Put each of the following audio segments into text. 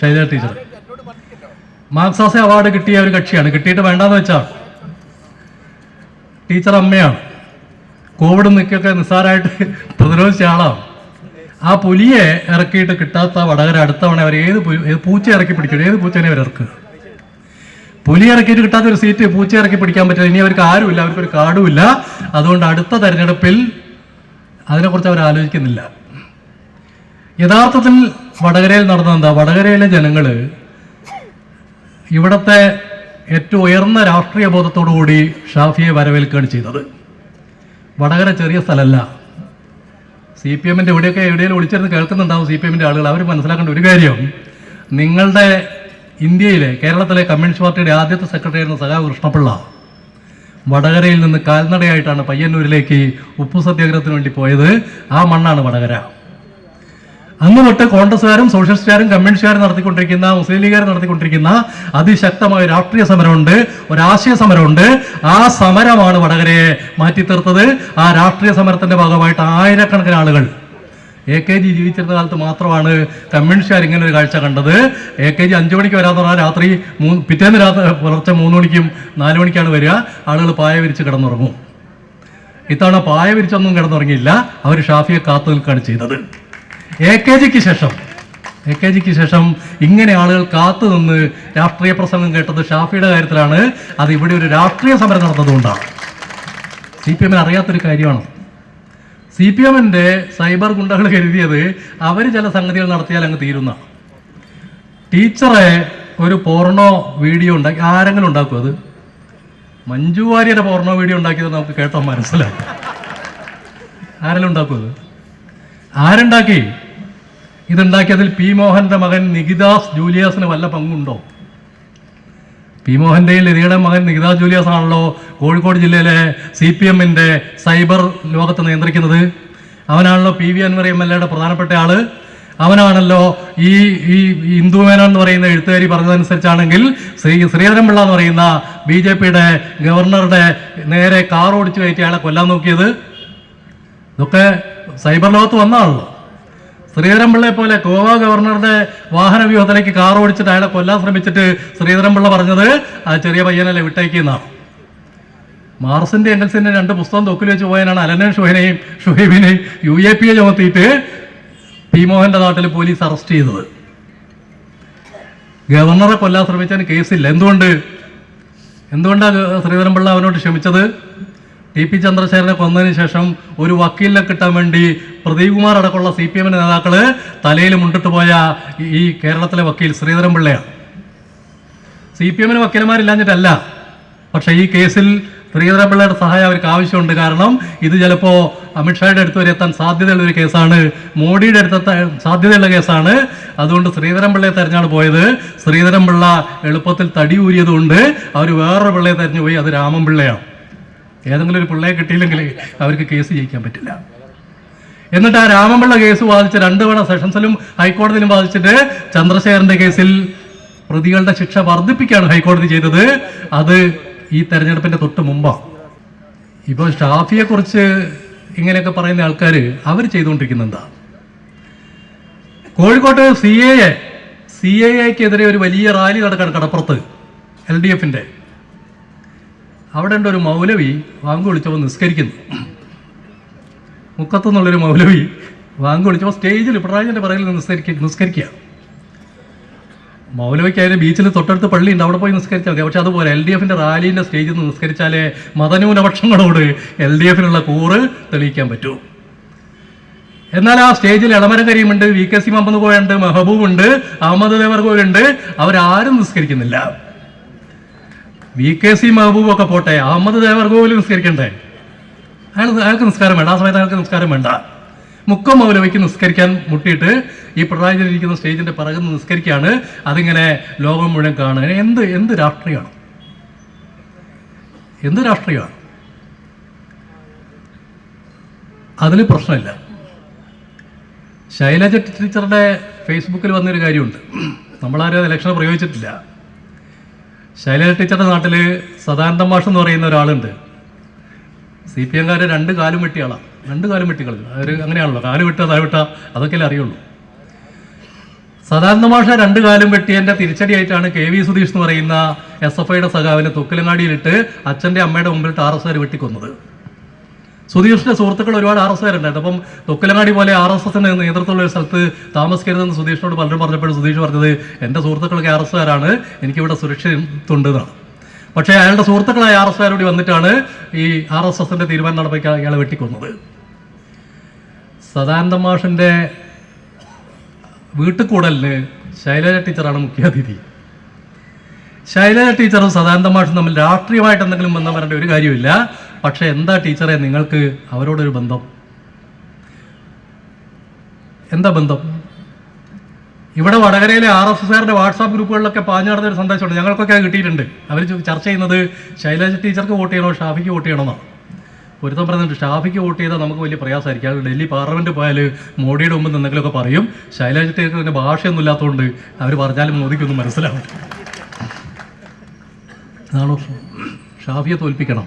Shaila teacher മാർക്സാസെ award കിട്ടിയ ഒരു കക്ഷിയാണ്. കിട്ടിയിട്ട് വേണ്ടാന്ന് വെച്ചാൽ ടീച്ചർ അമ്മയാണ്. കോവിഡ് നിൽക്കൊക്കെ നിസ്സാരമായിട്ട് പ്രതിരോധിച്ച ആളാണ് ആ പുലിയെ ഇറക്കിയിട്ട് കിട്ടാത്ത വടകര അടുത്തവണ അവർ ഏത് പൂച്ച ഇറക്കി പിടിക്കും? ഏത് പൂച്ചനെ അവർ ഇറക്കുക പുലി ഇറക്കിയിട്ട് കിട്ടാത്ത ഒരു സീറ്റ് പൂച്ച ഇറക്കി പിടിക്കാൻ പറ്റില്ല. ഇനി അവർക്ക് ആരുമില്ല. അവർക്കൊരു കാർഡുമില്ല അതുകൊണ്ട് അടുത്ത തെരഞ്ഞെടുപ്പിൽ അതിനെക്കുറിച്ച് അവർ ആലോചിക്കുന്നില്ല. യഥാർത്ഥത്തിൽ വടകരയിൽ നടന്ന എന്താ? വടകരയിലെ ജനങ്ങൾ ഇവിടത്തെ ഏറ്റവും ഉയർന്ന രാഷ്ട്രീയ ബോധത്തോടു കൂടി ഷാഫിയെ വരവേൽക്കുകയാണ് ചെയ്തത്. വടകര ചെറിയ സ്ഥലമല്ല. സി പി എമ്മിന്റെ എവിടെയൊക്കെ എവിടെയെങ്കിലും ഒളിച്ചിരുന്ന് കേൾക്കുന്നുണ്ടാവും സി പി എമ്മിന്റെ ആളുകൾ. അവർ മനസ്സിലാക്കേണ്ട ഒരു കാര്യം നിങ്ങളുടെ ഇന്ത്യയിലെ കേരളത്തിലെ കമ്മ്യൂണിസ്റ്റ് പാർട്ടിയുടെ ആദ്യത്തെ സെക്രട്ടറി ആയിരുന്ന സഖാവ് കൃഷ്ണപിള്ള വടകരയിൽ നിന്ന് കാൽനടയായിട്ടാണ് പയ്യന്നൂരിലേക്ക് ഉപ്പു സത്യാഗ്രഹത്തിന് വേണ്ടി പോയത്. ആ മണ്ണാണ് വടകര. അന്ന് തൊട്ട് കോൺഗ്രസ്സുകാരും സോഷ്യലിസ്റ്റുകാരും കമ്മ്യൂണിസ്റ്റുകാരും നടത്തിക്കൊണ്ടിരിക്കുന്ന മുസ്ലിം ലീഗുകാർ നടത്തിക്കൊണ്ടിരിക്കുന്ന അതിശക്തമായ രാഷ്ട്രീയ സമരമുണ്ട്. ഒരാശയ സമരമുണ്ട്. ആ സമരമാണ് വടകരയെ മാറ്റിത്തീർത്തത്. ആ രാഷ്ട്രീയ സമരത്തിന്റെ ഭാഗമായിട്ട് ആയിരക്കണക്കിന് ആളുകൾ. എ കെ ജി ജീവിച്ചിരുന്ന കാലത്ത് മാത്രമാണ് കമ്മ്യൂണിസ്റ്റുകാർ ഇങ്ങനെ ഒരു കാഴ്ച കണ്ടത്. എ കെ ജി അഞ്ചു മണിക്ക് വരാന്ന് പറഞ്ഞാൽ രാത്രി മൂന്ന് പിറ്റേന്ന് രാത്രി പുലർച്ചെ മൂന്ന് മണിക്കും നാല് മണിക്കാണ് വരിക. ആളുകൾ പായ വിരിച്ച് കിടന്നുറങ്ങും. ഇത്തവണ പായ വിരിച്ചൊന്നും കിടന്നുറങ്ങിയില്ല. അവർ ഷാഫിയെ കാത്തു നിൽക്കുകയാണ് ചെയ്തത്. എ കെ ജിക്ക് ശേഷം. എ കെ ജിക്ക് ശേഷം ഇങ്ങനെ ആളുകൾ കാത്തു നിന്ന് രാഷ്ട്രീയ പ്രസംഗം കേട്ടത് ഷാഫിയുടെ കാര്യത്തിലാണ്. അത് ഇവിടെ ഒരു രാഷ്ട്രീയ സമരം നടന്നതുകൊണ്ടാണ്. സി പി എമ്മിന് അറിയാത്തൊരു കാര്യമാണ്. സി പി എമ്മിന്റെ സൈബർ ഗുണ്ടകൾ കരുതിയത് അവർ ചില സംഗതികൾ നടത്തിയാൽ അങ്ങ് തീരുന്ന. ടീച്ചറെ ഒരു പോർണോ വീഡിയോ ഉണ്ടാക്കി ആരെങ്കിലും ഉണ്ടാക്കും അത്? മഞ്ജു വാര്യരുടെ പോർണോ വീഡിയോ ഉണ്ടാക്കിയത് നമുക്ക് കേട്ടോ മനസ്സിലാവും ആരെല്ലാം ഉണ്ടാക്കും അത്? ആരുണ്ടാക്കി? ഇതുണ്ടാക്കിയതിൽ പി മോഹന്റെ മകൻ നികിതാസ് ജൂലിയാസിന് വല്ല പങ്കുണ്ടോ? പി മോഹന്റെ ലതിയുടെ മകൻ നികിതാസ് ജൂലിയാസ് ആണല്ലോ കോഴിക്കോട് ജില്ലയിലെ സി പി എമ്മിന്റെ സൈബർ ലോകത്തെ നിയന്ത്രിക്കുന്നത്. അവനാണല്ലോ P V Anvar M L എയുടെ പ്രധാനപ്പെട്ട ആൾ. അവനാണല്ലോ ഈ ഈ ഹിന്ദു മേനോൻ എന്ന് പറയുന്ന എഴുത്തുകാരി പറഞ്ഞതനുസരിച്ചാണെങ്കിൽ ശ്രീ ശ്രീധരൻപിള്ള എന്ന് പറയുന്ന ബി ജെ പിയുടെ ഗവർണറുടെ നേരെ കാർ ഓടിച്ചു കയറ്റി അയാളെ കൊല്ലാൻ നോക്കിയത്. ഇതൊക്കെ സൈബർ ലോകത്ത് വന്നതാണല്ലോ ശ്രീധരൻപിള്ളയെ പോലെ ഗോവ ഗവർണറുടെ വാഹന വ്യൂഹത്തിലേക്ക് കാർ ഓടിച്ചിട്ട് അയാളെ കൊല്ലാൻ ശ്രമിച്ചിട്ട് ശ്രീധരൻപിള്ള പറഞ്ഞത് ആ ചെറിയ പയ്യനല്ലേ വിട്ടയക്കുന്നതാണ് മാർസിന്റെ എംഗൽസിന്റെ രണ്ട് പുസ്തകം തൊക്കിൽ വെച്ച് പോയതിനാണ് അലനൻ ഷുഹനെയും ഷുഹൈബിനെയും യു എ പിയെ ചുമത്തിയിട്ട് പി മോഹന്റെ നാട്ടിൽ പോലീസ് അറസ്റ്റ് ചെയ്തത്. ഗവർണറെ കൊല്ലാൻ ശ്രമിച്ചതിന് കേസില്ല. എന്തുകൊണ്ട്? എന്തുകൊണ്ടാണ് ശ്രീധരൻപിള്ള അവനോട് ക്ഷമിച്ചത്? ടി പി ചന്ദ്രശേഖരനെ കൊന്നതിന് ശേഷം ഒരു വക്കീലിനെ കിട്ടാൻ വേണ്ടി പ്രദീപ് കുമാർ അടക്കമുള്ള സി പി എമ്മിന്റെ നേതാക്കൾ തലയിൽ മുണ്ടിട്ട് പോയ ഈ- കേരളത്തിലെ വക്കീൽ ശ്രീധരൻപിള്ളയാണ് സി പി എമ്മിന് വക്കീലന്മാരില്ലാഞ്ഞിട്ടല്ല. പക്ഷേ ഈ കേസിൽ ശ്രീധരൻപിള്ളയുടെ സഹായം അവർക്ക് ആവശ്യമുണ്ട്. കാരണം ഇത് ചിലപ്പോൾ അമിത്ഷായുടെ അടുത്ത് വരെ എത്താൻ സാധ്യതയുള്ള ഒരു കേസാണ്. മോഡിയുടെ അടുത്ത് സാധ്യതയുള്ള കേസാണ്. അതുകൊണ്ട് ശ്രീധരൻപിള്ളയെ തെരഞ്ഞാണ് പോയത്. ശ്രീധരൻപിള്ള എളുപ്പത്തിൽ തടി ഊരിയതുകൊണ്ട് അവർ വേറൊരു പിള്ളയെ തെരഞ്ഞു പോയി. അത് രാമൻപിള്ളയാണ് ഏതെങ്കിലും ഒരു പിള്ളയെ കിട്ടിയില്ലെങ്കിൽ അവർക്ക് കേസ് ജയിക്കാൻ പറ്റില്ല. എന്നിട്ട് ആ രാമപിള്ള കേസ് വാദിച്ച് രണ്ട് തവണ സെഷൻസിലും ഹൈക്കോടതിയിലും വാദിച്ചിട്ട് ചന്ദ്രശേഖരന്റെ കേസിൽ പ്രതികളുടെ ശിക്ഷ വർദ്ധിപ്പിക്കുകയാണ് ഹൈക്കോടതി ചെയ്തത്. അത് ഈ തെരഞ്ഞെടുപ്പിന്റെ തൊട്ട് മുമ്പാണ് ഇപ്പോൾ ഷാഫിയെ കുറിച്ച് ഇങ്ങനെയൊക്കെ പറയുന്ന ആൾക്കാർ അവർ ചെയ്തുകൊണ്ടിരിക്കുന്ന എന്താ കോഴിക്കോട്ട് C A A C A എക്കെതിരെ ഒരു വലിയ റാലി നടക്കുകയാണ് കടപ്പുറത്ത് എൽ ഡി എഫിന്റെ അവിടെ ഉണ്ട് ഒരു മൗലവി വാങ്ക് വിളിച്ചപ്പോൾ നിസ്കരിക്കുന്നു. മുക്കത്തുനിന്നുള്ളൊരു മൗലവി വാങ്ക് വിളിച്ചപ്പോൾ സ്റ്റേജിൽ പിണറായിന്റെ പറയിൽ നിസ്കരിക്കുക നിസ്കരിക്കുക മൗലവിക്കായാലും ബീച്ചിൽ തൊട്ടടുത്ത് പള്ളി ഉണ്ട് അവിടെ പോയി നിസ്കരിച്ചാൽ മതി. പക്ഷെ അതുപോലെ എൽ ഡി എഫിന്റെ റാലീന്റെ സ്റ്റേജിൽ നിന്ന് നിസ്കരിച്ചാലേ മതന്യൂനപക്ഷങ്ങളോട് എൽ ഡി എഫിനുള്ള കൂറ് തെളിയിക്കാൻ പറ്റൂ. എന്നാൽ ആ സ്റ്റേജിൽ ഇളമരം കരീമുണ്ട് വി കെ സി മുഹമ്മദ് കോയുണ്ട് മെഹബൂബ് ഉണ്ട് അഹമ്മദ് ദേവർഗോയുണ്ട് അവരാരും നിസ്കരിക്കുന്നില്ല. വി കെ സി മെഹബൂബ് ഒക്കെ പോട്ടെ അഹമ്മദ് ദേവർഗോവിൽ നിസ്കരിക്കണ്ടേ? അയാൾ അയാൾക്ക് നിസ്കാരം വേണ്ട. ആ സമയത്ത് അയാൾക്ക് നിസ്കാരം വേണ്ട. മുക്കം മൗലവയ്ക്ക് നിസ്കരിക്കാൻ മുട്ടിയിട്ട് ഈ പിണറായി സ്റ്റേജിന്റെ പിറകിൽ നിസ്കരിക്കുകയാണ്. അതിങ്ങനെ ലോകം മുഴുവൻ കാണുക. എന്ത് എന്ത് രാഷ്ട്രീയമാണ്? എന്ത് രാഷ്ട്രീയമാണ്? അതിൽ പ്രശ്നമില്ല. ശൈലജ ടീച്ചറുടെ ഫേസ്ബുക്കിൽ വന്നൊരു കാര്യമുണ്ട്. നമ്മളാരും ഇലക്ഷൻ പ്രയോഗിച്ചിട്ടില്ല. ശൈലജ ടീച്ചറുടെ നാട്ടിൽ സദാനന്ദ മാഷ് എന്ന് പറയുന്ന ഒരാളുണ്ട്. സി പി എംകാർ രണ്ട് കാലും വെട്ടിയാളാണ് രണ്ട് കാലും വെട്ടിക്കൾ അവർ അങ്ങനെയാണല്ലോ. കാൽ വിട്ട തല വിട്ട അതൊക്കെയല്ലേ അറിയുള്ളൂ. സദാനന്ദ മാഷ രണ്ട് കാലും വെട്ടിയതിന്റെ തിരിച്ചടിയായിട്ടാണ് കെ വി സുധീഷ് എന്ന് പറയുന്ന എസ് എഫ് ഐയുടെ സഖാവിനെ തൊക്കിലങ്ങാടിയിലിട്ട് അച്ഛന്റെ അമ്മയുടെ മുമ്പിലിട്ട് ആർ എസ് ആർ വെട്ടിക്കൊന്നത്. സുധീഷിന്റെ സുഹൃത്തുക്കൾ ഒരുപാട് ആർ എസ് ആരുണ്ടായിരുന്നു അപ്പം തൊക്കിലങ്ങാടി പോലെ ആർ എസ് എസിന് നേതൃത്വമുള്ള ഒരു സ്ഥലത്ത് താമസിക്കരുതെന്ന് സുധീഷിനോട് പലരും പറഞ്ഞപ്പോഴും സുധീഷ് പറഞ്ഞത് എന്റെ സുഹൃത്തുക്കളൊക്കെ ആർ എസ് ആരാണ് എനിക്കിവിടെ സുരക്ഷയുണ്ട് എന്നാണ്. പക്ഷേ അയാളുടെ സുഹൃത്തുക്കളായ ആർ എസ് ആരോട് വന്നിട്ടാണ് ഈ ആർ എസ് എസിന്റെ തീരുമാനം നടപ്പിക്കാൻ ഇയാളെ വെട്ടിക്കൊന്നത്. സദാനന്ദ മാഷിന്റെ വീട്ടുകൂടലിന് ശൈലജ ടീച്ചറാണ് മുഖ്യാതിഥി. ശൈലജ ടീച്ചറും സദാനന്ദ മാഷും തമ്മിൽ രാഷ്ട്രീയമായിട്ട് എന്തെങ്കിലും ബന്ധം വരേണ്ട ഒരു കാര്യമില്ല. പക്ഷെ എന്താ ടീച്ചറെ നിങ്ങൾക്ക് അവരോടൊരു ബന്ധം? എന്താ ബന്ധം? ഇവിടെ വടകരയിലെ ആർ എസ് എസ്സുകാരുടെ വാട്സാപ്പ് ഗ്രൂപ്പുകളിലൊക്കെ പാഞ്ഞു ഒരു സന്ദേശമുണ്ട്. ഞങ്ങൾക്കൊക്കെ അത് കിട്ടിയിട്ടുണ്ട്. അവർ ചർച്ച ചെയ്യുന്നത് ശൈലജ ടീച്ചർക്ക് വോട്ട് ചെയ്യണോ ഷാഫിക്ക് വോട്ട് ചെയ്യണമെന്നാണ് ഒരുത്തം പറയുന്നുണ്ട് ഷാഫിക്ക് വോട്ട് ചെയ്താൽ നമുക്ക് വലിയ പ്രയാസമായിരിക്കും. അത് ഡൽഹി പാർലമെന്റ് പോയാൽ മോഡിയുടെ മുമ്പ് എന്തെങ്കിലുമൊക്കെ പറയും ശൈലജ ടീച്ചർക്ക് ഭാഷയൊന്നും ഇല്ലാത്തതുകൊണ്ട് അവർ പറഞ്ഞാലും മോദിക്കൊന്നും മനസ്സിലാവും ഷാഫിയെ തോൽപ്പിക്കണം.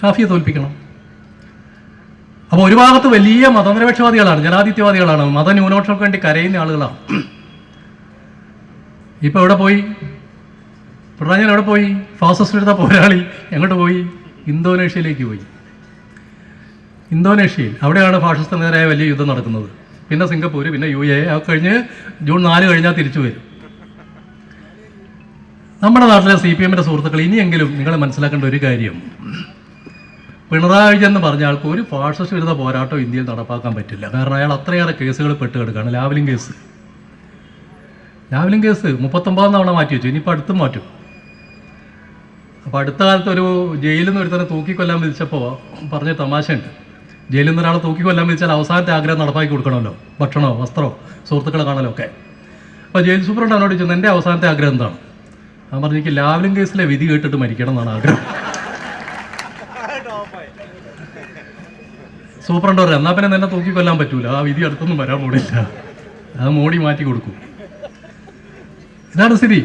ഷാഫിയെ തോൽപ്പിക്കണം. അപ്പോൾ ഒരു ഭാഗത്ത് വലിയ മതനിരപേക്ഷവാദികളാണ് ജനാധിപത്യവാദികളാണ് മതന്യൂനപക്ഷങ്ങൾക്ക് വേണ്ടി കരയുന്ന ആളുകളാണ്. ഇപ്പൊ എവിടെ പോയി? പിണറായി എവിടെ പോയി? ഫാസിസ്റ്റ് എടുത്ത പോരാളി എങ്ങോട്ട് പോയി? ഇന്തോനേഷ്യയിലേക്ക് പോയി. ഇന്തോനേഷ്യയിൽ അവിടെയാണ് ഫാഷിസ്റ്റിനെതിരായ വലിയ യുദ്ധം നടക്കുന്നത്. പിന്നെ സിംഗപ്പൂർ പിന്നെ യു എ അത് കഴിഞ്ഞ് ജൂൺ നാല് കഴിഞ്ഞാൽ തിരിച്ചു വരും. നമ്മുടെ നാട്ടിലെ സി പി എമ്മിന്റെ സുഹൃത്തുക്കൾ ഇനിയെങ്കിലും നിങ്ങൾ മനസ്സിലാക്കേണ്ട ഒരു കാര്യം. പിണറായി വിജയൻ എന്ന് പറഞ്ഞ ആൾക്ക് ഒരു ഫാഷിസ്റ്റ് വിരുദ്ധ പോരാട്ടം ഇന്ത്യയിൽ നടപ്പാക്കാൻ പറ്റില്ല. കാരണം അയാൾ അത്രയേറെ കേസുകൾ പെട്ട് കിടക്കുകയാണ് ലാവലിംഗ് കേസ്. ലാവലിംഗ് കേസ് മുപ്പത്തൊമ്പതാം തവണ മാറ്റി വെച്ചു. ഇനിയിപ്പോൾ അടുത്തും മാറ്റും. അപ്പോൾ അടുത്ത കാലത്ത് ഒരു ജയിലിൽ നിന്ന് ഒരുത്തനെ തൂക്കിക്കൊല്ലാൻ വിളിച്ചപ്പോൾ പറഞ്ഞ തമാശയുണ്ട്. ജയിലിൽ നിന്ന് ഒരാളെ തൂക്കിക്കൊല്ലാൻ വിളിച്ചാൽ അവസാനത്തെ ആഗ്രഹം നടപ്പാക്കി കൊടുക്കണമല്ലോ? ഭക്ഷണമോ വസ്ത്രമോ സുഹൃത്തുക്കളെ കാണലോ ഒക്കെ അപ്പോൾ ജയിൽ സൂപ്രണ്ട് അവനോട് ചോദിച്ചത് എന്റെ അവസാനത്തെ ആഗ്രഹം എന്താണ്? ഞാൻ പറഞ്ഞു എനിക്ക് ലാവലിംഗ് കേസിലെ വിധി കേട്ടിട്ട് മരിക്കണം എന്നാണ് ആഗ്രഹം. സൂപ്രണ്ട് പറയാം എന്നാൽ പിന്നെ നിന്നെ തൂക്കിക്കൊല്ലാൻ പറ്റൂല. ആ വിധി അടുത്തൊന്നും വരാൻ പോണില്ല. അത് മോടി മാറ്റി കൊടുക്കും. ഇതാണ് സ്ഥിതി.